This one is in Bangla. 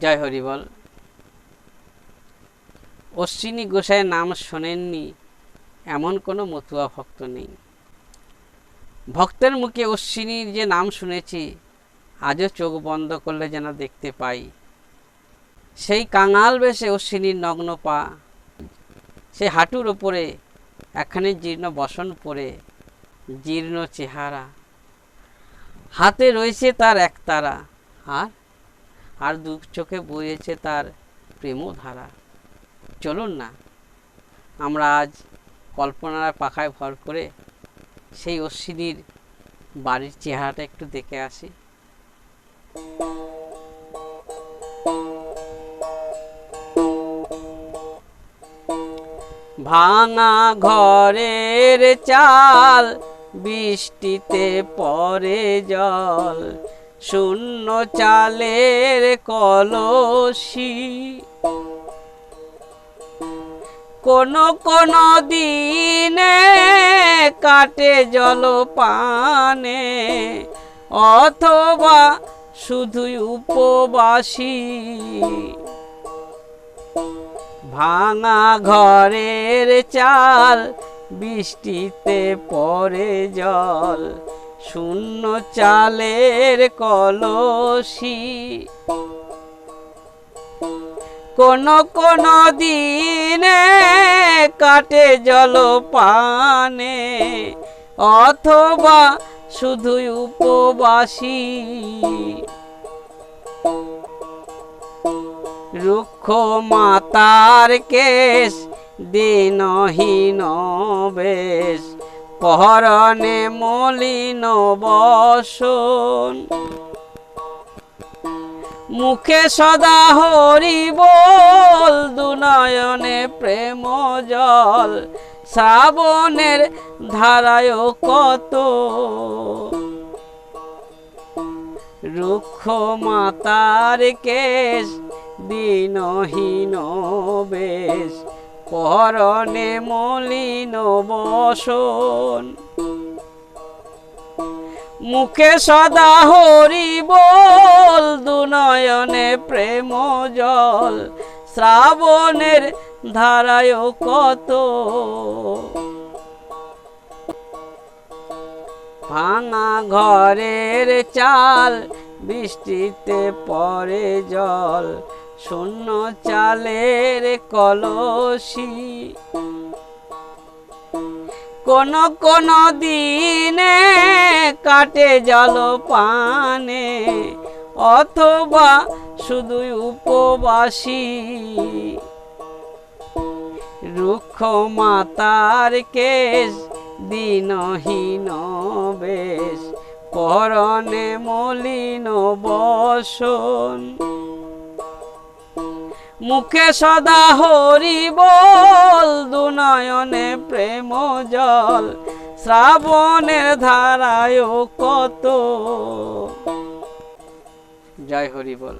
জয় হরিবল অশ্বিনী গোসাইয়ের নাম শোনেননি, এমন কোনো মতুয়া ভক্ত নেই। ভক্তের মুখে অশ্বিনীর যে নাম শুনেছি, আজও চোখ বন্ধ করলে যেন দেখতে পাই। সেই কাঙাল বেশে অশ্বিনীর নগ্ন পা সে হাঁটুর ওপরে একখানে জীর্ণ বসন পরে, জীর্ণ চেহারা। হাতে রয়েছে তার একতারা আর আর দু চোখে বইয়েছে তার প্রেমধারা। চলুন না, আমরা আজ কল্পনার পাখায় ভর করে সেই অশ্বিনীর বাড়ির চেহারাটা একটু দেখে আসি। ভাঙা ঘরের চাল, বৃষ্টিতে পরে জল। শূন্য চালের কলসি। কোন কোন দিনে কাটে জল পানে অথবা শুধুই উপবাসী। ভাঙা ঘরের চাল, বৃষ্টিতে পড়ে জল শূন্য চালের কলসি। কোন কোন দিনে কাটে জল পানে অথবা শুধুই উপবাসী। রুক্ষ মাতার কেশ, দিনহীন বেশ পহরণে মলিন বসন। মুখে সদা হরি বল দুনয়নে প্রেম জল। শ্রাবণের ধারায় কত। রুক্ষ মাতার কেশ, দিনহীন বেশ। পরনে মলিন বসন মুখে সদা হরি বল, দুনয়নে প্রেম জল। শ্রাবণের ধারায় কত? ভাঙা ঘরের চাল, বৃষ্টিতে পড়ে জল। শূন্য চালের কলসি। কোন কোন দিনে কাটে জল পানে অথবা শুধুই উপবাসী। রুক্ষ মাতার কেশ, দিনহীন বেশ, পরনে মলিন বসন। মুখে সদা হরি বল দুনয়নে প্রেম জল। শ্রাবণের ধারায় কত। জয় হরি বল।